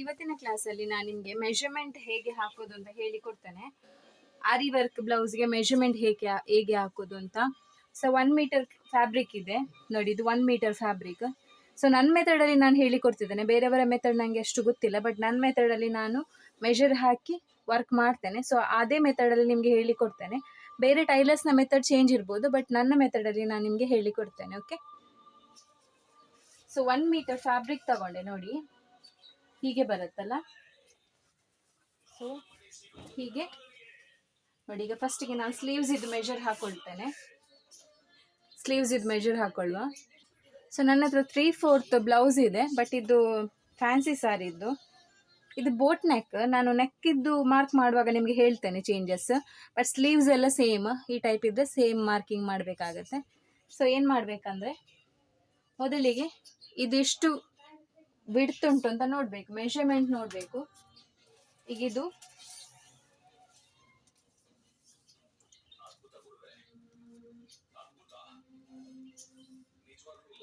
ಇವತ್ತಿನ ಕ್ಲಾಸಲ್ಲಿ ನಾನು ನಿಮಗೆ ಮೆಷರ್ಮೆಂಟ್ ಹೇಗೆ ಹಾಕೋದು ಅಂತ ಹೇಳಿ ಕೊಡ್ತೇನೆ. ಆರಿ ವರ್ಕ್ ಬ್ಲೌಸ್ಗೆ ಮೆಷರ್ಮೆಂಟ್ ಹೇಗೆ ಹೇಗೆ ಹಾಕೋದು ಅಂತ. ಸೊ ಒನ್ ಮೀಟರ್ ಫ್ಯಾಬ್ರಿಕ್ ಇದೆ. ನೋಡಿ, ಇದು ಒನ್ ಮೀಟರ್ ಫ್ಯಾಬ್ರಿಕ್ ಸೊ ನನ್ನ ಮೆಥಡಲ್ಲಿ ನಾನು ಹೇಳಿ ಕೊಡ್ತಿದ್ದೇನೆ. ಬೇರೆಯವರ ಮೆಥಡ್ ನನಗೆ ಅಷ್ಟು ಗೊತ್ತಿಲ್ಲ ಬಟ್ ನನ್ನ ಮೆಥಡಲ್ಲಿ ನಾನು ಮೆಷರ್ ಹಾಕಿ ವರ್ಕ್ ಮಾಡ್ತೇನೆ. ಸೊ ಅದೇ ಮೆಥಡಲ್ಲಿ ನಿಮಗೆ ಹೇಳಿ ಕೊಡ್ತೇನೆ. ಬೇರೆ ಟೈಲರ್ಸ್ನ ಮೆಥಡ್ ಚೇಂಜ್ ಇರ್ಬೋದು ಬಟ್ ನನ್ನ ಮೆಥಡಲ್ಲಿ ನಾನು ನಿಮಗೆ ಹೇಳಿ ಕೊಡ್ತೇನೆ okay so one metre fabric ತಗೊಂಡೆ, ನೋಡಿ. ಹೀಗೆ ಬರುತ್ತಲ್ಲ? ಸೊ ಹೀಗೆ. ನೋಡಿ, ಈಗ ಫಸ್ಟಿಗೆ ನಾನು ಸ್ಲೀವ್ಸ್ ಇದು ಮೆಜರ್ ಹಾಕೊಳ್ತೇನೆ. ಸ್ಲೀವ್ಸ್ ಇದು ಮೆಜರ್ ಹಾಕೊಳ್ಳುವ. ಸೊ ನನ್ನ ಹತ್ರ ತ್ರೀ ಫೋರ್ತ್ ಬ್ಲೌಸ್ ಇದೆ ಬಟ್ ಇದು ಫ್ಯಾನ್ಸಿ ಸಾರಿದ್ದು ಇದು ಬೋಟ್ ನೆಕ್ ನಾನು ನೆಕ್ಕಿದ್ದು ಮಾರ್ಕ್ ಮಾಡುವಾಗ ನಿಮಗೆ ಹೇಳ್ತೇನೆ ಚೇಂಜಸ್ ಬಟ್ ಸ್ಲೀವ್ಸ್ ಎಲ್ಲ ಸೇಮ್ ಈ ಟೈಪ್ ಇದ್ದರೆ ಸೇಮ್ ಮಾರ್ಕಿಂಗ್ ಮಾಡಬೇಕಾಗತ್ತೆ. ಸೊ ಏನು ಮಾಡಬೇಕಂದ್ರೆ, ಮೊದಲಿಗೆ ಇದಿಷ್ಟು ಬಿಡ್ತುಂಟು ಅಂತ ನೋಡಬೇಕು ಮೆಷರ್ಮೆಂಟ್ ನೋಡಬೇಕು. ಈಗ ಇದು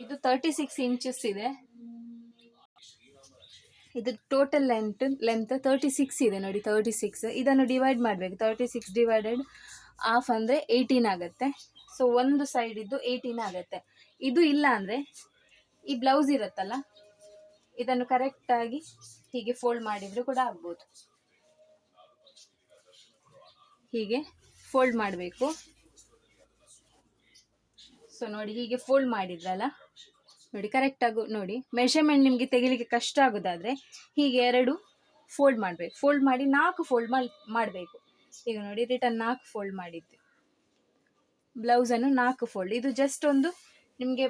ಇದು ತರ್ಟಿ ಸಿಕ್ಸ್ ಇಂಚಸ್ ಇದೆ. ಇದು total length length thirty six ಇದೆ ನೋಡಿ ತರ್ಟಿ ಸಿಕ್ಸ್ ಇದನ್ನು ಡಿವೈಡ್ ಮಾಡಬೇಕು ತರ್ಟಿ ಸಿಕ್ಸ್ ಡಿವೈಡೆಡ್ ಹಾಫ್ ಅಂದರೆ ಏಯ್ಟೀನ್ ಆಗುತ್ತೆ. ಸೊ ಒಂದು ಸೈಡ್ ಇದ್ದು ಏಯ್ಟೀನ್ ಆಗುತ್ತೆ. ಇದು ಇಲ್ಲ ಅಂದರೆ ಈ ಬ್ಲೌಸ್ ಇರುತ್ತಲ್ಲ ಇದನ್ನು ಕರೆಕ್ಟಾಗಿ ಹೀಗೆ ಫೋಲ್ಡ್ ಮಾಡಿದರೂ ಕೂಡ ಆಗ್ಬೋದು. ಹೀಗೆ ಫೋಲ್ಡ್ ಮಾಡಬೇಕು. ಸೊ ನೋಡಿ ಹೀಗೆ ಫೋಲ್ಡ್ ಮಾಡಿದ್ರಲ್ಲ? ನೋಡಿ ಕರೆಕ್ಟಾಗಿ ನೋಡಿ ಮೆಷರ್ಮೆಂಟ್ ನಿಮಗೆ ತೆಗಿಲಿಕ್ಕೆ ಕಷ್ಟ ಆಗೋದಾದರೆ ಹೀಗೆ ಎರಡು ಫೋಲ್ಡ್ ಮಾಡಬೇಕು. ಫೋಲ್ಡ್ ಮಾಡಿ ನಾಲ್ಕು ಫೋಲ್ಡ್ ಮಾಡಬೇಕು. ಈಗ ನೋಡಿ ರಿಟರ್ನ್ ನಾಲ್ಕು ಫೋಲ್ಡ್ ಮಾಡಿದ್ದೆ. ಬ್ಲೌಸನ್ನು ನಾಲ್ಕು ಫೋಲ್ಡ್ ಇದು ಜಸ್ಟ್ ಒಂದು ನಿಮಗೆ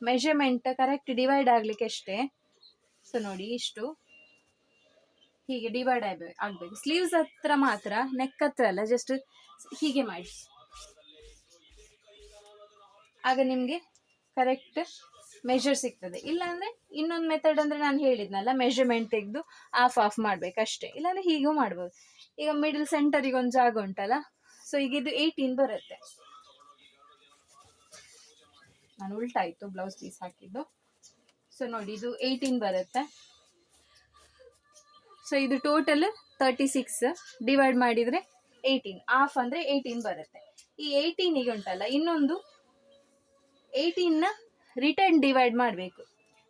ಮೆಷರ್ಮೆಂಟ್ ಕರೆಕ್ಟ್ ಡಿವೈಡ್ ಆಗಲಿಕ್ಕೆ ಅಷ್ಟೇ. ಸೊ ನೋಡಿ ಇಷ್ಟು. ಹೀಗೆ ಡಿವೈಡ್ ಆಗಬೇಕು ಆಗಬೇಕು. ಸ್ಲೀವ್ಸ್ ಹತ್ರ ಮಾತ್ರ ನೆಕ್ ಹತ್ರ ಅಲ್ಲ ಜಸ್ಟ್ ಹೀಗೆ ಮಾಡಿ. ಆಗ ನಿಮಗೆ ಕರೆಕ್ಟ್ ಮೆಷರ್ ಸಿಗ್ತದೆ. ಇಲ್ಲಾಂದರೆ ಇನ್ನೊಂದು ಮೆಥಡ್ ಅಂದರೆ ನಾನು ಹೇಳಿದ್ನಲ್ಲ ಮೆಷರ್ಮೆಂಟ್ ತೆಗೆದು ಆಫ್ ಆಫ್ ಮಾಡಬೇಕು ಅಷ್ಟೇ. ಇಲ್ಲಾಂದರೆ ಹೀಗೂ ಮಾಡ್ಬೋದು. ಈಗ ಮಿಡಲ್ ಸೆಂಟರಿಗೆ ಒಂದು ಜಾಗ ಉಂಟಲ್ಲ ಸೊ ಈಗ ಇದು ಏಯ್ಟೀನ್ ಬರುತ್ತೆ. ನಾನು ಉಲ್ಟಾಯಿತು ಬ್ಲೌಸ್ ಪೀಸ್ ಹಾಕಿದ್ದು. ಸೊ ನೋಡಿ, ಇದು ಏಯ್ಟೀನ್ ಬರುತ್ತೆ. ಸೊ ಇದು ಟೋಟಲ್ ತರ್ಟಿ ಸಿಕ್ಸ್ ಡಿವೈಡ್ ಮಾಡಿದರೆ ಏಯ್ಟೀನ್ ಆಫ್ ಅಂದರೆ ಏಯ್ಟೀನ್ ಬರುತ್ತೆ. ಈ ಏಯ್ಟೀನಿಗೆ ಉಂಟಲ್ಲ, ಇನ್ನೊಂದು ಏಯ್ಟೀನ್ನ ರಿಟರ್ನ್ ಡಿವೈಡ್ ಮಾಡಬೇಕು.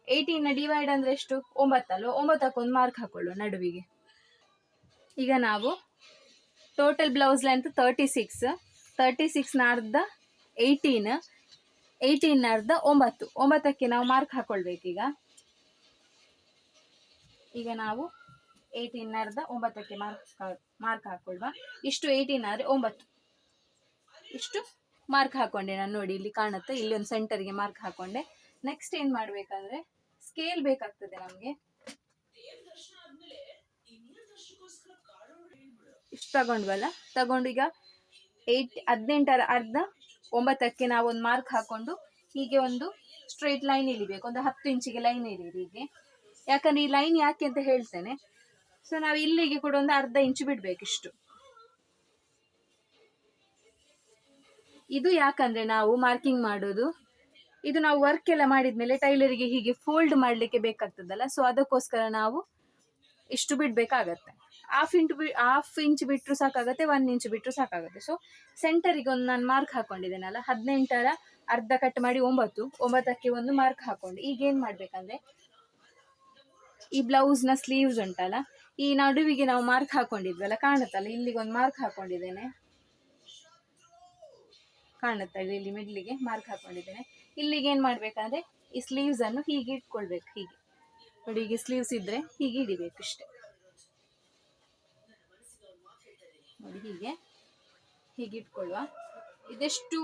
ಏಯ್ಟೀನ್ನ ಡಿವೈಡ್ ಅಂದರೆ ಎಷ್ಟು? ಒಂಬತ್ತಲ್ವ ಒಂಬತ್ತಕ್ಕೊಂದು ಮಾರ್ಕ್ ಹಾಕೊಳ್ಳು ನಡುವಿಗೆ. ಈಗ ನಾವು total blouse length thirty six thirty ಸಿಕ್ಸ್ನ ಅರ್ಧ ಏಯ್ಟೀನ್ ಏಯ್ಟೀನ್ ಅರ್ಧ ಒಂಬತ್ತು. ಒಂಬತ್ತಕ್ಕೆ ನಾವು ಮಾರ್ಕ್ ಹಾಕೊಳ್ಬೇಕೀಗ. ಈಗ ನಾವು ಏಯ್ಟೀನ್ ಅರ್ಧ ಒಂಬತ್ತಕ್ಕೆ ಮಾರ್ಕ್ ಮಾರ್ಕ್ ಹಾಕೊಳ್ವಾ. ಇಷ್ಟು ಏಯ್ಟೀನ್ ಆದರೆ ಒಂಬತ್ತು. ಇಷ್ಟು ಮಾರ್ಕ್ ಹಾಕೊಂಡೆ ನಾನು ನೋಡಿ, ಇಲ್ಲಿ ಕಾಣುತ್ತೆ, ಇಲ್ಲಿ ಒಂದು ಸೆಂಟರ್ಗೆ ಮಾರ್ಕ್ ಹಾಕೊಂಡೆ. ನೆಕ್ಸ್ಟ್ ಏನು ಮಾಡಬೇಕಂದ್ರೆ ಸ್ಕೇಲ್ ಬೇಕಾಗ್ತದೆ ನಮಗೆ. ಇಷ್ಟು ತಗೊಂಡ್ವಲ್ಲ? ತಗೊಂಡು ಈಗ ಏಯ್ಟ್ ಹದಿನೆಂಟರ ಅರ್ಧ ಒಂಬತ್ತಕ್ಕೆ ನಾವು ಒಂದು ಮಾರ್ಕ್ ಹಾಕೊಂಡು ಹೀಗೆ ಒಂದು ಸ್ಟ್ರೈಟ್ ಲೈನ್ ಇಳಿಬೇಕು. ಒಂದು ಹತ್ತು ಇಂಚಿಗೆ ಲೈನ್ ಇಳಿಯಿರಿ ಹೀಗೆ. ಯಾಕಂದ್ರೆ ಈ ಲೈನ್ ಯಾಕೆ ಅಂತ ಹೇಳ್ತೇನೆ. ಸೊ ನಾವು ಇಲ್ಲಿಗೆ ಕೂಡ ಒಂದು ಅರ್ಧ ಇಂಚು ಬಿಡ್ಬೇಕು ಇಷ್ಟು ಇದು ಯಾಕಂದ್ರೆ ನಾವು ಮಾರ್ಕಿಂಗ್ ಮಾಡೋದು, ಇದು ನಾವು ವರ್ಕ್ ಎಲ್ಲ ಮಾಡಿದ್ಮೇಲೆ ಟೈಲರಿಗೆ ಹೀಗೆ ಫೋಲ್ಡ್ ಮಾಡಲಿಕ್ಕೆ ಬೇಕಾಗ್ತದಲ್ಲ. ಸೊ ಅದಕ್ಕೋಸ್ಕರ ನಾವು ಇಷ್ಟು ಬಿಡಬೇಕಾಗತ್ತೆ. ಹಾಫ್ ಇಂಚ್ ಬಿ ಹಾಫ್ ಇಂಚ್ ಬಿಟ್ಟರು ಸಾಕಾಗುತ್ತೆ ಒನ್ ಇಂಚ್ ಬಿಟ್ಟರು ಸಾಕಾಗುತ್ತೆ. ಸೊ ಸೆಂಟರಿಗೆ ಒಂದು ನಾನು ಮಾರ್ಕ್ ಹಾಕೊಂಡಿದ್ದೇನಲ್ಲ, ಹದಿನೆಂಟರ ಅರ್ಧ ಕಟ್ ಮಾಡಿ ಒಂಬತ್ತು, ಒಂಬತ್ತಕ್ಕೆ ಒಂದು ಮಾರ್ಕ್ ಹಾಕೊಂಡು, ಈಗ ಏನು ಮಾಡಬೇಕಂದ್ರೆ, ಈ ಬ್ಲೌಸ್ನ ಸ್ಲೀವ್ಸ್ ಉಂಟಲ್ಲ, ಈ ನಡುವಿಗೆ ನಾವು ಮಾರ್ಕ್ ಹಾಕೊಂಡಿದ್ವಲ್ಲ, ಕಾಣುತ್ತಲ್ಲ, ಇಲ್ಲಿಗೆ ಒಂದು ಮಾರ್ಕ್ ಹಾಕೊಂಡಿದ್ದೇನೆ. ಕಾಣುತ್ತೆ ಇಲ್ಲಿ ಮಿಡ್ಲಿಗೆ ಮಾರ್ಕ್ ಹಾಕೊಂಡಿದ್ದೇನೆ. ಇಲ್ಲಿಗೆ ಏನು ಮಾಡಬೇಕಂದ್ರೆ, ಈ ಸ್ಲೀವ್ಸನ್ನು ಹೀಗೆ ಇಟ್ಕೊಳ್ಬೇಕು, ಹೀಗೆ. ನೋಡಿ ಹೀಗೆ ಸ್ಲೀವ್ಸ್ ಇದ್ದರೆ ಹೀಗೆ ಇಡಿಬೇಕು ಇಷ್ಟೇ. ನೋಡಿ ಹೀಗೆ. ಹೀಗೆ ಇಟ್ಕೊಳ್ಳುವ ಇದೆಷ್ಟು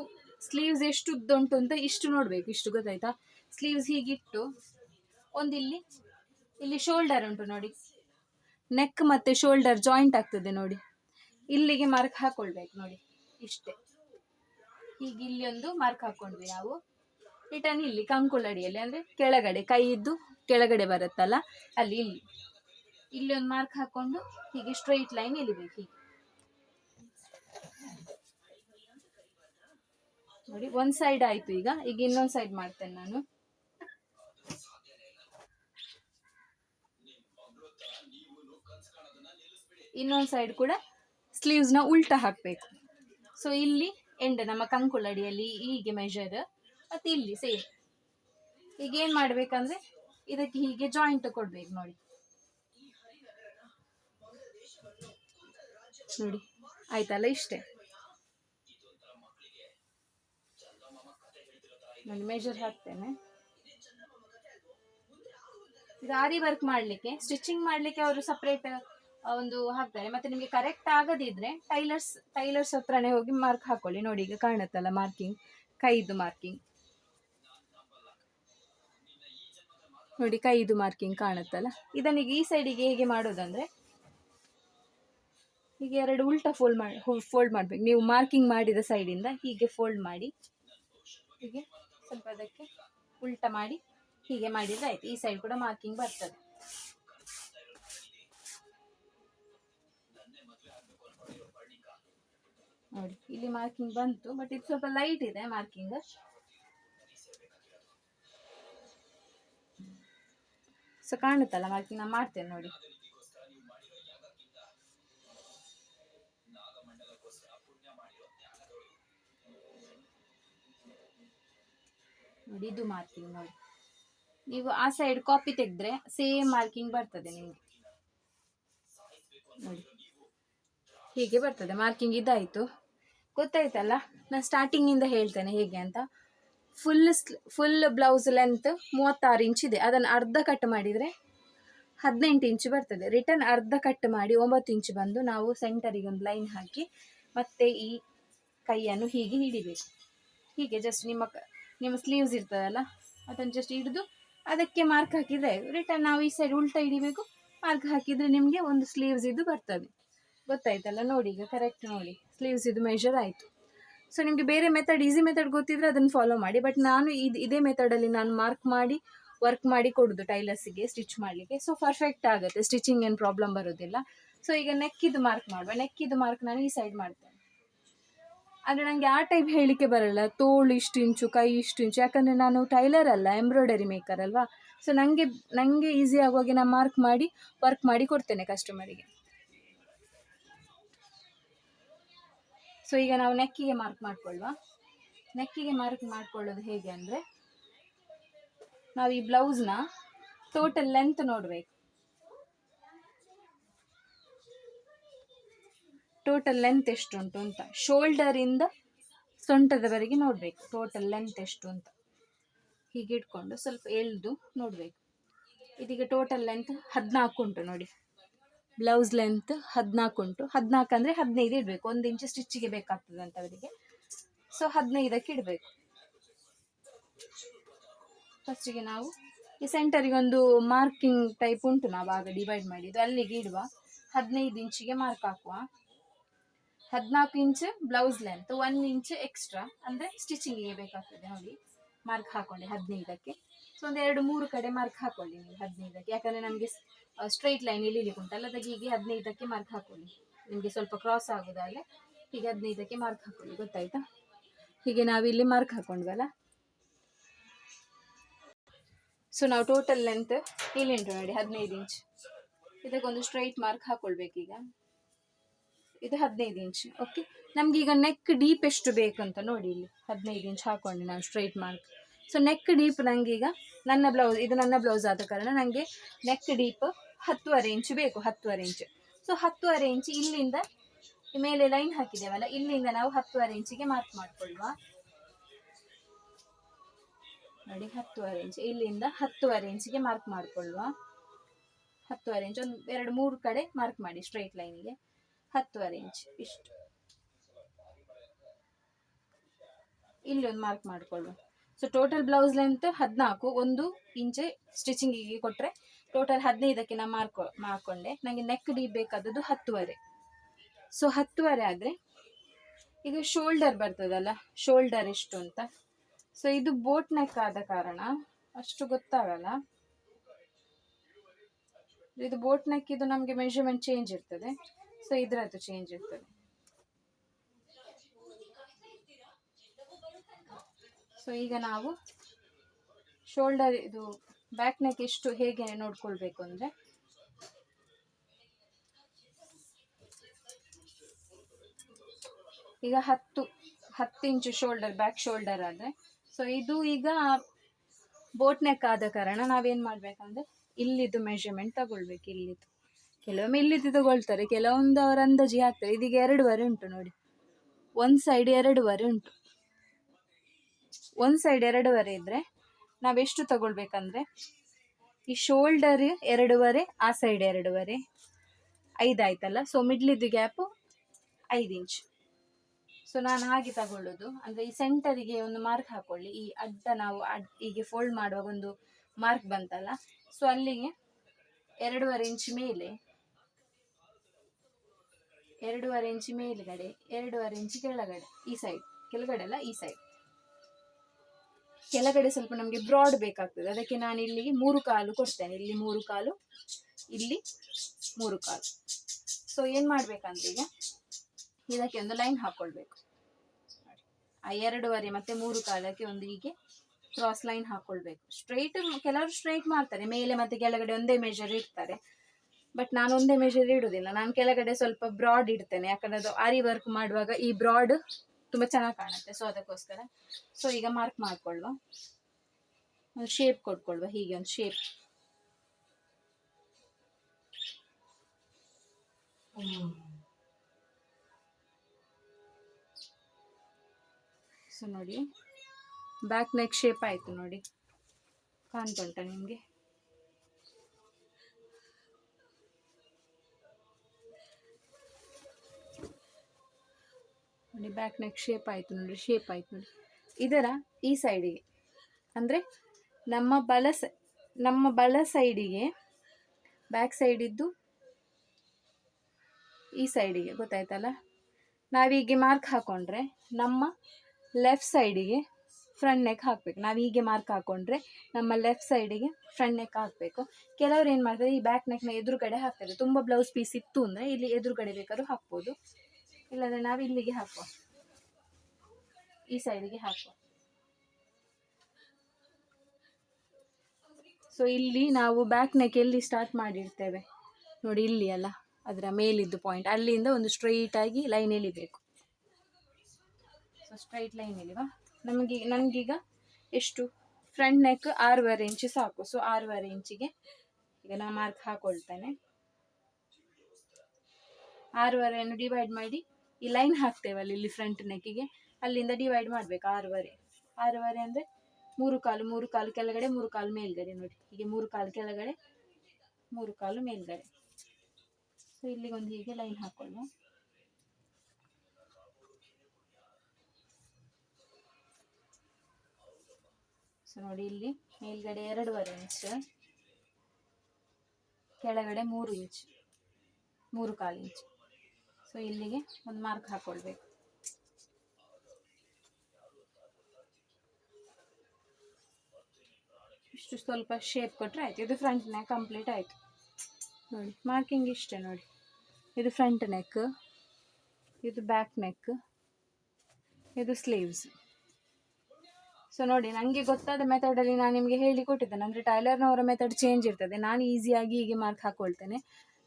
ಸ್ಲೀವ್ಸ್ ಎಷ್ಟು ಉದ್ದುಂಟು ಅಂತ ಇಷ್ಟು ನೋಡಬೇಕು, ಇಷ್ಟು ಗೊತ್ತಾಯ್ತಾ? ಸ್ಲೀವ್ಸ್ ಹೀಗಿಟ್ಟು ಒಂದಿಲ್ಲಿ, ಇಲ್ಲಿ ಶೋಲ್ಡರ್ ಉಂಟು ನೋಡಿ. ನೆಕ್ ಮತ್ತು ಶೋಲ್ಡರ್ ಜಾಯಿಂಟ್ ಆಗ್ತದೆ ನೋಡಿ. ಇಲ್ಲಿಗೆ ಮಾರ್ಕ್ ಹಾಕೊಳ್ಬೇಕು ನೋಡಿ, ಇಷ್ಟೇ. ಹೀಗೆ ಇಲ್ಲಿ ಒಂದು ಮಾರ್ಕ್ ಹಾಕೊಂಡ್ವಿ ನಾವು. ರಿಟರ್ನ್ ಇಲ್ಲಿ ಕಂಕುಳಡಿಯಲ್ಲಿ ಅಂದರೆ ಕೆಳಗಡೆ ಕೈ ಇದ್ದು ಕೆಳಗಡೆ ಬರುತ್ತಲ್ಲ, ಅಲ್ಲಿ ಇಲ್ಲಿ. ಇಲ್ಲಿ ಒಂದು ಮಾರ್ಕ್ ಹಾಕೊಂಡು ಹೀಗೆ ಸ್ಟ್ರೈಟ್ ಲೈನ್ ಎಲಿಬೇಕು ಹೀಗೆ. ನೋಡಿ, ಒಂದು ಸೈಡ್ ಆಯ್ತು ಈಗ. ಈಗ ಇನ್ನೊಂದು ಸೈಡ್ ಮಾಡ್ತೇನೆ ನಾನು. ಇನ್ನೊಂದು ಸೈಡ್ ಕೂಡ ಸ್ಲೀವ್ಸ್ನ ಉಲ್ಟಾ ಹಾಕ್ಬೇಕು. ಸೊ ಇಲ್ಲಿ ಎಂಡ್ ನಮ್ಮ ಕಂಕುಳಡಿಯಲ್ಲಿ ಹೀಗೆ ಮೆಷರ್ ಮತ್ತೆ ಇಲ್ಲಿ ಸೇಮ್ ಈಗ ಏನು ಮಾಡ್ಬೇಕಂದ್ರೆ, ಇದಕ್ಕೆ ಹೀಗೆ ಜಾಯಿಂಟ್ ಕೊಡ್ಬೇಕು ನೋಡಿ. ನೋಡಿ, ಆಯ್ತಲ್ಲ ಇಷ್ಟೇ. ನೋಡಿ ಮೇಜರ್ ಹಾಕ್ತೇನೆ. ಇದು ಆರಿ ವರ್ಕ್ ಮಾಡಲಿಕ್ಕೆ ಸ್ಟಿಚಿಂಗ್ ಮಾಡಲಿಕ್ಕೆ ಅವರು ಸಪ್ರೇಟ್ ಒಂದು ಹಾಕ್ತಾರೆ. ಮತ್ತೆ ನಿಮಗೆ ಕರೆಕ್ಟ್ ಆಗದಿದ್ರೆ ಟೈಲರ್ಸ್ ಟೈಲರ್ಸ್ ಹತ್ರನೇ ಹೋಗಿ ಮಾರ್ಕ್ ಹಾಕೊಳ್ಳಿ. ನೋಡಿ ಈಗ ಕಾಣುತ್ತಲ್ಲ ಮಾರ್ಕಿಂಗ್ ಕೈದು ಮಾರ್ಕಿಂಗ್ ನೋಡಿ ಕೈದು ಮಾರ್ಕಿಂಗ್ ಕಾಣುತ್ತಲ್ಲ. ಇದನ್ನೀಗ ಈ ಸೈಡಿಗೆ ಹೇಗೆ ಮಾಡೋದಂದ್ರೆ, ಹೀಗೆ ಎರಡು ಉಲ್ಟಾ ಫೋಲ್ಡ್ ಮಾಡಿ ಫೋಲ್ಡ್ ಮಾಡಬೇಕು. ನೀವು ಮಾರ್ಕಿಂಗ್ ಮಾಡಿದ ಸೈಡಿಂದ ಹೀಗೆ ಫೋಲ್ಡ್ ಮಾಡಿ, ಹೀಗೆ ಸ್ವಲ್ಪ ಅದಕ್ಕೆ ಉಲ್ಟಾ ಮಾಡಿ ಹೀಗೆ ಮಾಡಿದ್ರೆ ಆಯ್ತು. ಈ ಸೈಡ್ ಕೂಡ ಮಾರ್ಕಿಂಗ್ ಬರ್ತದೆ. ನೋಡಿ, ಇಲ್ಲಿ ಮಾರ್ಕಿಂಗ್ ಬಂತು ಬಟ್ ಇದು ಸ್ವಲ್ಪ ಲೈಟ್ ಇದೆ ಮಾರ್ಕಿಂಗ್ ಸೊ ಕಾಣುತ್ತಲ್ಲ ಮಾರ್ಕಿಂಗ್ ನಾನು ಮಾಡ್ತೇನೆ ನೋಡಿ. ನೋಡಿ ಇದು ಮಾರ್ಕಿಂಗ್ ನೋಡಿ. ನೀವು ಆ ಸೈಡ್ ಕಾಪಿ ತೆಗೆದ್ರೆ ಸೇಮ್ ಮಾರ್ಕಿಂಗ್ ಬರ್ತದೆ ನಿಮಗೆ. ನೋಡಿ. ಹೀಗೆ ಬರ್ತದೆ ಮಾರ್ಕಿಂಗ್ ಇದಾಯಿತು. ಗೊತ್ತಾಯ್ತಲ್ಲ? ನಾನು ಸ್ಟಾರ್ಟಿಂಗಿಂದ ಹೇಳ್ತೇನೆ ಹೇಗೆ ಅಂತ. ಫುಲ್ ಫುಲ್ ಬ್ಲೌಸ್ ಲೆಂತ್ ಮೂವತ್ತಾರು ಇಂಚ್ ಇದೆ. ಅದನ್ನು ಅರ್ಧ ಕಟ್ ಮಾಡಿದರೆ ಹದಿನೆಂಟು ಇಂಚ್ ಬರ್ತದೆ. ರಿಟರ್ನ್ ಅರ್ಧ ಕಟ್ ಮಾಡಿ ಒಂಬತ್ತು ಇಂಚ್ ಬಂದು ನಾವು ಸೆಂಟರಿಗೆ ಒಂದು ಲೈನ್ ಹಾಕಿ ಮತ್ತೆ ಈ ಕೈಯನ್ನು ಹೀಗೆ ಹಿಡಿಬೇಕು. ಹೀಗೆ ಜಸ್ಟ್ ನಿಮ್ಮ ನಿಮ್ಮ ಸ್ಲೀವ್ಸ್ ಇರ್ತದಲ್ಲ, ಅದನ್ನು ಜಸ್ಟ್ ಹಿಡಿದು ಅದಕ್ಕೆ ಮಾರ್ಕ್ ಹಾಕಿದರೆ ರಿಟರ್ನ್ ನಾವು ಈ ಸೈಡ್ ಉಲ್ಟಾ ಹಿಡಿಬೇಕು. ಮಾರ್ಕ್ ಹಾಕಿದರೆ ನಿಮಗೆ ಒಂದು ಸ್ಲೀವ್ಸ್ ಇದು ಬರ್ತದೆ. ಗೊತ್ತಾಯ್ತಲ್ಲ? ನೋಡಿ ಈಗ ಕರೆಕ್ಟ್ ನೋಡಿ. ಸ್ಲೀವ್ಸ್ ಇದು ಮೆಷರ್ ಆಯಿತು. ಸೊ ನಿಮಗೆ ಬೇರೆ ಮೆಥಡ್ ಈಸಿ ಮೆಥಡ್ ಗೊತ್ತಿದ್ರೆ ಅದನ್ನು ಫಾಲೋ ಮಾಡಿ. ಬಟ್ ನಾನು ಇದು, ಇದೇ ಮೆಥಡಲ್ಲಿ ನಾನು ಮಾರ್ಕ್ ಮಾಡಿ ವರ್ಕ್ ಮಾಡಿ ಕೊಡೋದು ಟೈಲರ್ಸಿಗೆ ಸ್ಟಿಚ್ ಮಾಡಲಿಕ್ಕೆ. ಸೊ ಪರ್ಫೆಕ್ಟ್ ಆಗುತ್ತೆ. ಸ್ಟಿಚಿಂಗ್ ಏನು ಪ್ರಾಬ್ಲಮ್ ಬರೋದಿಲ್ಲ. ಸೊ ಈಗ ನೆಕ್ಕಿದ್ದು ಮಾರ್ಕ್ ಮಾಡುವ. ನೆಕ್ಕಿದು ಮಾರ್ಕ್ ನಾನು ಈ ಸೈಡ್ ಮಾಡ್ತೇನೆ. ಆದರೆ ನನಗೆ ಆ ಟೈಪ್ ಹೇಳಲಿಕ್ಕೆ ಬರಲ್ಲ. ತೋಳು ಇಷ್ಟು ಇಂಚು, ಕೈ ಇಷ್ಟು ಇಂಚು, ಯಾಕಂದರೆ ನಾನು ಟೈಲರ್ ಅಲ್ಲ ಎಂಬ್ರಾಯ್ಡರಿ ಮೇಕರ್ ಅಲ್ವಾ? ಸೊ ನನಗೆ ನನಗೆ ಈಸಿ ಆಗುವಾಗೆ ನಾನು ಮಾರ್ಕ್ ಮಾಡಿ ವರ್ಕ್ ಮಾಡಿ ಕೊಡ್ತೇನೆ ಕಸ್ಟಮರಿಗೆ ಸೊ ಈಗ ನಾವು ನೆಕ್ಕಿಗೆ ಮಾರ್ಕ್ ಮಾಡ್ಕೊಳ್ಳುವ ನೆಕ್ಕಿಗೆ ಮಾರ್ಕ್ ಮಾಡ್ಕೊಳ್ಳೋದು ಹೇಗೆ ಅಂದರೆ, ನಾವು ಈ ಬ್ಲೌಸ್ನ ಟೋಟಲ್ ಲೆಂತ್ ನೋಡಬೇಕು. ಟೋಟಲ್ ಲೆಂತ್ ಎಷ್ಟು ಉಂಟು ಅಂತ ಶೋಲ್ಡರಿಂದ ಸೊಂಟದವರೆಗೆ ನೋಡಬೇಕು. ಟೋಟಲ್ ಲೆಂತ್ ಎಷ್ಟು ಅಂತ ಹೀಗೆ ಇಟ್ಕೊಂಡು ಸ್ವಲ್ಪ ಎಳೆದು ನೋಡಬೇಕು. ಇದೀಗ ಟೋಟಲ್ ಲೆಂತ್ ಹದಿನಾಲ್ಕು ಉಂಟು ನೋಡಿ. ಬ್ಲೌಸ್ ಲೆಂತ್ ಹದಿನಾಲ್ಕು ಉಂಟು ಹದಿನಾಲ್ಕು ಅಂದರೆ ಹದಿನೈದು ಇಡಬೇಕು. ಒಂದು ಇಂಚು ಸ್ಟಿಚ್ಚಿಗೆ ಬೇಕಾಗ್ತದೆ ಅಂತ ಅವರಿಗೆ. ಸೊ ಹದಿನೈದಕ್ಕೆ ಇಡಬೇಕು. ಫಸ್ಟಿಗೆ ನಾವು ಈ ಸೆಂಟರಿಗೆ ಒಂದು ಮಾರ್ಕಿಂಗ್ ಟೈಪ್ ಉಂಟು ನಾವು ಆಗ ಡಿವೈಡ್ ಮಾಡಿದ್ದು. ಅಲ್ಲಿಗೆ ಇಡುವ. ಹದಿನೈದು ಇಂಚಿಗೆ ಮಾರ್ಕ್ ಹಾಕುವ. ಹದಿನಾಲ್ಕು inch blouse length one inch extra ಅಂದರೆ ಸ್ಟಿಚಿಂಗಿಗೆ ಬೇಕಾಗ್ತದೆ. ನೋಡಿ ಮಾರ್ಕ್ ಹಾಕೊಂಡೆ ಹದಿನೈದಕ್ಕೆ. ಸೊ ಒಂದು ಎರಡು ಮೂರು ಕಡೆ ಮಾರ್ಕ್ ಹಾಕೊಳ್ಳಿ ನೀವು ಹದಿನೈದಕ್ಕೆ. ಯಾಕಂದರೆ ನಮಗೆ ಸ್ಟ್ರೈಟ್ ಲೈನ್ ಇಲ್ಲಿಲಿಕ್ಕೆ ಉಂಟಲ್ಲ ಅದಕ್ಕೆ ಹೀಗೆ ಹದಿನೈದಕ್ಕೆ ಮಾರ್ಕ್ ಹಾಕೊಳ್ಳಿ. ನಿಮಗೆ ಸ್ವಲ್ಪ ಕ್ರಾಸ್ ಆಗೋದಾಗಲೇ ಹೀಗೆ ಹದಿನೈದಕ್ಕೆ ಮಾರ್ಕ್ ಹಾಕೊಳ್ಳಿ, ಗೊತ್ತಾಯ್ತಾ? ಹೀಗೆ ನಾವಿಲ್ಲಿ ಮಾರ್ಕ್ ಹಾಕೊಂಡ್ವಲ್ಲ? ಸೊ ನಾವು ಟೋಟಲ್ ಲೆಂತ್ ಇಲ್ಲಿ ಉಂಟು ನೋಡಿ, ಹದಿನೈದು ಇಂಚ್ ಇದಕ್ಕೊಂದು ಸ್ಟ್ರೈಟ್ ಮಾರ್ಕ್ ಹಾಕೊಳ್ಬೇಕೀಗ. ಇದು ಹದಿನೈದು ಇಂಚ್ ಓಕೆ ನಮ್ಗೆ ಈಗ ನೆಕ್ ಡೀಪ್ ಎಷ್ಟು ಬೇಕಂತ ನೋಡಿ ಇಲ್ಲಿ. ಹದಿನೈದು ಇಂಚ್ ಹಾಕೊಂಡೆ ನಾನು straight mark so neck deep ಈಗ ನನ್ನ ಬ್ಲೌಸ್ ಇದು ನನ್ನ ಬ್ಲೌಸ್ ಆದ ಕಾರಣ ನನಗೆ ನೆಕ್ ಡೀಪ್ ಹತ್ತುವರೆ ಇಂಚ್ ಬೇಕು, ಹತ್ತುವರೆ ಇಂಚ್ ಸೊ ಹತ್ತುವರೆ ಇಂಚ್ ಇಲ್ಲಿಂದ ಮೇಲೆ ಲೈನ್ ಹಾಕಿದ್ದೇವಲ್ಲ, ಇಲ್ಲಿಂದ ನಾವು ಹತ್ತುವರೆ ಇಂಚಿಗೆ ಮಾರ್ಕ್ ಮಾಡ್ಕೊಳ್ಳುವ ನೋಡಿ, ಹತ್ತುವರೆ ಇಂಚ್ ಇಲ್ಲಿಂದ ಹತ್ತುವರೆ ಇಂಚಿಗೆ ಮಾರ್ಕ್ ಮಾಡ್ಕೊಳ್ಳುವ ಹತ್ತುವರೆ ಇಂಚ್ ಒಂದು ಎರಡು ಮೂರು ಕಡೆ ಮಾರ್ಕ್ ಮಾಡಿ ಸ್ಟ್ರೈಟ್ ಲೈನಿಗೆ ಹತ್ತುವರೆ ಇಂಚ್, ಇಷ್ಟು. ಒಂದು ಮಾರ್ಕ್ ಮಾಡಿಕೊಳ್ಳುವ ಸೊ ಟೋಟಲ್ ಬ್ಲೌಸ್ ಲೆಂತ್ ಹದಿನಾಲ್ಕು, ಒಂದು ಇಂಚೆ ಸ್ಟಿಚಿಂಗಿಗೆ ಕೊಟ್ಟರೆ ಟೋಟಲ್ ಹದಿನೈದಕ್ಕೆ ನಾನು ಮಾರ್ಕೊ ಮಾಡ್ಕೊಂಡೆ. ನನಗೆ ನೆಕ್ ಡೀಪ್ ಬೇಕಾದದ್ದು ಹತ್ತುವರೆ. ಸೊ ಹತ್ತುವರೆ ಆದರೆ ಈಗ ಶೋಲ್ಡರ್ ಬರ್ತದಲ್ಲ ಶೋಲ್ಡರ್ ಎಷ್ಟು ಅಂತ. ಸೊ ಇದು ಬೋಟ್ ನೆಕ್ ಆದ ಕಾರಣ ಅಷ್ಟು ಗೊತ್ತಾಗಲ್ಲ. ಇದು ಬೋಟ್ ನೆಕ್ ಇದು ನಮಗೆ ಮೆಷರ್ಮೆಂಟ್ ಚೇಂಜ್ ಇರ್ತದೆ. ಸೊ ಇದ್ರದ್ದು ಚೇಂಜ್ ಇರ್ತದೆ. ಸೊ ಈಗ ನಾವು ಶೋಲ್ಡರ್ ಇದು ಬ್ಯಾಕ್ ನೆಕ್ ಎಷ್ಟು ಹೇಗೆ ನೋಡ್ಕೊಳ್ಬೇಕು ಅಂದರೆ ಈಗ ಹತ್ತು ಹತ್ತು ಇಂಚು ಶೋಲ್ಡರ್ ಬ್ಯಾಕ್ ಶೋಲ್ಡರ್ ಆದರೆ. ಸೊ ಇದು ಈಗ ಬೋಟ್ ನೆಕ್ ಆದ ಕಾರಣ ನಾವೇನು ಮಾಡಬೇಕಂದ್ರೆ ಇಲ್ಲಿದ್ದು ಮೆಷರ್ಮೆಂಟ್ ತಗೊಳ್ಬೇಕು, ಇಲ್ಲಿದ್ದು. ಕೆಲವೊಮ್ಮೆ ಇಲ್ಲಿದ್ದು ತಗೊಳ್ತಾರೆ ಕೆಲವೊಂದು ಅವರ ಅಂದಾಜಿ ಹಾಕ್ತಾರೆ ಇದೀಗ ಎರಡೂವರೆ ಉಂಟು ನೋಡಿ. ಒಂದು ಸೈಡ್ ಎರಡೂವರೆ ಉಂಟು. ಒಂದು ಸೈಡ್ ಎರಡೂವರೆ ಇದ್ದರೆ ನಾವೆಷ್ಟು ತಗೊಳ್ಬೇಕಂದ್ರೆ, ಈ ಶೋಲ್ಡರ್ ಎರಡೂವರೆ ಆ ಸೈಡ್ ಎರಡೂವರೆ ಐದಾಯ್ತಲ್ಲ? ಸೊ ಮಿಡ್ಲಿದ್ದು ಗ್ಯಾಪು ಐದು ಇಂಚ್ ಸೊ ನಾನು ಹಾಗೆ ತಗೊಳ್ಳೋದು. ಅಂದರೆ ಈ ಸೆಂಟರಿಗೆ ಒಂದು ಮಾರ್ಕ್ ಹಾಕೊಳ್ಳಿ. ಈ ಅಡ್ಡ ನಾವು ಅಡ್, ಹೀಗೆ ಫೋಲ್ಡ್ ಮಾಡುವಾಗ ಒಂದು ಮಾರ್ಕ್ ಬಂತಲ್ಲ? ಸೊ ಅಲ್ಲಿಗೆ ಎರಡೂವರೆ ಇಂಚ್ ಮೇಲೆ ಎರಡೂವರೆ ಇಂಚ್ ಮೇಲ್ಗಡೆ, ಎರಡೂವರೆ ಇಂಚ್ ಕೆಳಗಡೆ, ಈ ಸೈಡ್ ಕೆಳಗಡೆ ಅಲ್ಲ ಈ ಸೈಡ್ ಕೆಳಗಡೆ ಸ್ವಲ್ಪ ನಮಗೆ ಬ್ರಾಡ್ ಬೇಕಾಗ್ತದೆ. ಅದಕ್ಕೆ ನಾನು ಇಲ್ಲಿಗೆ ಮೂರು ಕಾಲು ಕೊಡ್ತೇನೆ. ಇಲ್ಲಿ ಮೂರು ಕಾಲು, ಇಲ್ಲಿ ಮೂರು ಕಾಲು. ಸೊ ಏನು ಮಾಡ್ಬೇಕಂದ್ರೆ ಈಗ? ಇದಕ್ಕೆ ಒಂದು ಲೈನ್ ಹಾಕ್ಕೊಳ್ಬೇಕು ಆ ಎರಡೂವರೆ ಮತ್ತೆ ಮೂರು ಕಾಲಕ್ಕೆ ಒಂದು ಹೀಗೆ ಕ್ರಾಸ್ ಲೈನ್ ಹಾಕ್ಕೊಳ್ಬೇಕು ಸ್ಟ್ರೈಟ್ ಕೆಲವರು ಸ್ಟ್ರೈಟ್ ಮಾಡ್ತಾರೆ. ಮೇಲೆ ಮತ್ತೆ ಕೆಳಗಡೆ ಒಂದೇ ಮೆಜರ್ ಇಡ್ತಾರೆ. ಬಟ್ ನಾನು ಒಂದೇ ಮೆಷರ್ ಇಡುದಿಲ್ಲ. ನಾನು ಕೆಳಗಡೆ ಸ್ವಲ್ಪ ಬ್ರಾಡ್ ಇಡ್ತೇನೆ. ಯಾಕಂದ್ರೆ ಅದು ಆರಿ ವರ್ಕ್ ಮಾಡುವಾಗ ಈ ಬ್ರಾಡ್ ತುಂಬ ಚೆನ್ನಾಗಿ ಕಾಣುತ್ತೆ. ಸೊ ಅದಕ್ಕೋಸ್ಕರ. ಸೊ ಈಗ ಮಾರ್ಕ್ ಮಾಡ್ಕೊಳ್ಳುವ. ಒಂದು ಶೇಪ್ ಕೊಟ್ಕೊಳ್ವ. ಹೀಗೆ ಒಂದು ಶೇಪ್ ಸೊ ನೋಡಿ. ಬ್ಯಾಕ್ ನೆಕ್ ಶೇಪ್ ಆಯಿತು ನೋಡಿ. ಕಾಣ್ತುಂಟ ನಿಮಗೆ? ನೋಡಿ ಬ್ಯಾಕ್ ನೆಕ್ ಶೇಪ್ ಆಯಿತು ನೋಡಿ ಶೇಪ್ ಆಯಿತು ನೋಡಿ. ಇದರ ಈ ಸೈಡಿಗೆ ಅಂದರೆ ನಮ್ಮ ಬಲ ಸ, ನಮ್ಮ ಬಲ ಸೈಡಿಗೆ ಬ್ಯಾಕ್ ಸೈಡಿದ್ದು ಈ ಸೈಡಿಗೆ ಗೊತ್ತಾಯ್ತಲ್ಲ? ನಾವೀಗೆ ಮಾರ್ಕ್ ಹಾಕೊಂಡ್ರೆ ನಮ್ಮ ಲೆಫ್ಟ್ ಸೈಡಿಗೆ ಫ್ರಂಟ್ ನೆಕ್ ಹಾಕಬೇಕು. ನಾವು ಹೀಗೆ ಮಾರ್ಕ್ ಹಾಕೊಂಡ್ರೆ ನಮ್ಮ ಲೆಫ್ಟ್ ಸೈಡಿಗೆ ಫ್ರಂಟ್ ನೆಕ್ ಹಾಕಬೇಕು. ಕೆಲವರು ಏನು ಮಾಡ್ತಾರೆ, ಈ ಬ್ಯಾಕ್ ನೆಕ್ನ ಎದುರುಗಡೆ ಹಾಕ್ತಾರೆ. ತುಂಬ ಬ್ಲೌಸ್ ಪೀಸ್ ಇತ್ತು ಅಂದರೆ ಇಲ್ಲಿ ಎದುರುಗಡೆ ಬೇಕಾದ್ರೂ ಹಾಕ್ಬೋದು. ಇಲ್ಲಾಂದರೆ ನಾವು ಇಲ್ಲಿಗೆ ಹಾಕುವ. ಈ ಸೈಡಿಗೆ ಹಾಕುವ. ಸೊ ಇಲ್ಲಿ ನಾವು ಬ್ಯಾಕ್ ನೆಕ್ ಎಲ್ಲಿ ಸ್ಟಾರ್ಟ್ ಮಾಡಿರ್ತೇವೆ? ನೋಡಿ, ಇಲ್ಲಿ ಅಲ್ಲ, ಅದರ ಮೇಲಿದ್ದು ಪಾಯಿಂಟ್ ಅಲ್ಲಿಂದ ಒಂದು ಸ್ಟ್ರೈಟ್ ಆಗಿ ಲೈನ್ ಎಳಿಬೇಕು ಸೊ ಸ್ಟ್ರೈಟ್ ಲೈನ್ ಎಳಿವಾ ನಮಗೆ ನನಗೀಗ ಎಷ್ಟು? ಫ್ರಂಟ್ ನೆಕ್ ಆರೂವರೆ ಇಂಚು ಸಾಕು. ಸೊ ಆರೂವರೆ ಇಂಚಿಗೆ ಈಗ ನಾ ಮಾರ್ಕ್ ಹಾಕೊಳ್ತೇನೆ. ಆರೂವರೆಯನ್ನು ಡಿವೈಡ್ ಮಾಡಿ ಈ ಲೈನ್ ಹಾಕ್ತೇವಲ್ಲ ಇಲ್ಲಿ ಫ್ರಂಟ್ ನೆಕ್ಕಿಗೆ. ಅಲ್ಲಿಂದ ಡಿವೈಡ್ ಮಾಡಬೇಕು, ಆರೂವರೆ. ಆರೂವರೆ ಅಂದರೆ ಮೂರು ಕಾಲು ಮೂರು ಕಾಲು ಕೆಳಗಡೆ, ಮೂರು ಕಾಲು ಮೇಲ್ಗಡೆ ನೋಡಿ. ಹೀಗೆ ಮೂರು ಕಾಲು ಕೆಳಗಡೆ, ಮೂರು ಕಾಲು ಮೇಲ್ಗಡೆ. ಸೊ ಇಲ್ಲಿಗೊಂದು ಹೀಗೆ ಲೈನ್ ಹಾಕೊಳ್ಳುವ ಸೊ ನೋಡಿ ಇಲ್ಲಿ ಮೇಲ್ಗಡೆ ಎರಡೂವರೆ ಇಂಚ್ ಕೆಳಗಡೆ ಮೂರು ಇಂಚ್ ಮೂರು ಕಾಲು ಇಂಚ್ ಸೊ ಇಲ್ಲಿಗೆ ಒಂದು ಮಾರ್ಕ್ ಹಾಕ್ಕೊಳ್ಬೇಕು ಇಷ್ಟು ಸ್ವಲ್ಪ ಶೇಪ್ ಕೊಟ್ಟರೆ ಆಯಿತು. ಇದು ಫ್ರಂಟ್ ನೆಕ್ ಕಂಪ್ಲೀಟ್ ಆಯಿತು. ನೋಡಿ ಮಾರ್ಕಿಂಗ್ ಇಷ್ಟೇ ನೋಡಿ. ಇದು ಫ್ರಂಟ್ ನೆಕ್ ಇದು ಬ್ಯಾಕ್ ನೆಕ್ ಇದು ಸ್ಲೀವ್ಸ್ ಸೊ ನೋಡಿ ನನಗೆ ಗೊತ್ತಾದ ಮೆಥಡಲ್ಲಿ ನಾನು ನಿಮಗೆ ಹೇಳಿ ಕೊಟ್ಟಿದ್ದೇನೆ. ಅಂದರೆ ಟೈಲರ್ನವರ ಮೆಥಡ್ ಚೇಂಜ್ ಇರ್ತದೆ. ನಾನು ಈಸಿಯಾಗಿ ಹೀಗೆ ಮಾರ್ಕ್ ಹಾಕ್ಕೊಳ್ತೇನೆ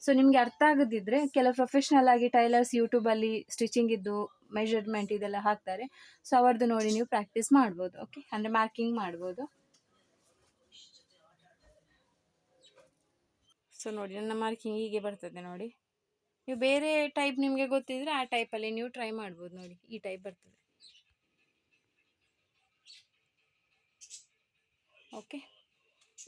ಸೊ ನಿಮಗೆ ಅರ್ಥ ಆಗದಿದ್ರೆ ಕೆಲವು ಪ್ರೊಫೆಷ್ನಲ್ ಆಗಿ ಟೈಲರ್ಸ್ ಯೂಟ್ಯೂಬಲ್ಲಿ ಸ್ಟಿಚಿಂಗ್ ಇದ್ದು ಮೆಷರ್ಮೆಂಟ್ ಇದೆಲ್ಲ ಹಾಕ್ತಾರೆ. ಸೊ ಅವ್ರದ್ದು ನೋಡಿ ನೀವು ಪ್ರಾಕ್ಟೀಸ್ ಮಾಡ್ಬೋದು ಓಕೆ ಅಂದರೆ ಮಾರ್ಕಿಂಗ್ ಮಾಡ್ಬೋದು. ಸೊ ನೋಡಿ ನನ್ನ ಮಾರ್ಕಿಂಗ್ ಹೀಗೆ ಬರ್ತದೆ ನೋಡಿ. ನೀವು ಬೇರೆ ಟೈಪ್ ನಿಮಗೆ ಗೊತ್ತಿದ್ರೆ ಆ ಟೈಪಲ್ಲಿ ನೀವು ಟ್ರೈ ಮಾಡ್ಬೋದು ನೋಡಿ, ಈ ಟೈಪ್ ಬರ್ತದೆ. ಓಕೆ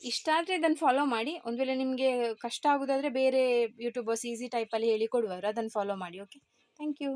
ಇಷ್ಟ ಆದರೆ ಇದನ್ನು ಫಾಲೋ ಮಾಡಿ. ಒಂದು ವೇಳೆ ನಿಮಗೆ ಕಷ್ಟ ಆಗೋದಾದರೆ ಬೇರೆ ಯೂಟ್ಯೂಬರ್ಸ್ ಈಸಿ ಟೈಪಲ್ಲಿ ಹೇಳಿ ಕೊಡುವರು ಅದನ್ನು ಫಾಲೋ ಮಾಡಿ ಓಕೆ ಥ್ಯಾಂಕ್ ಯು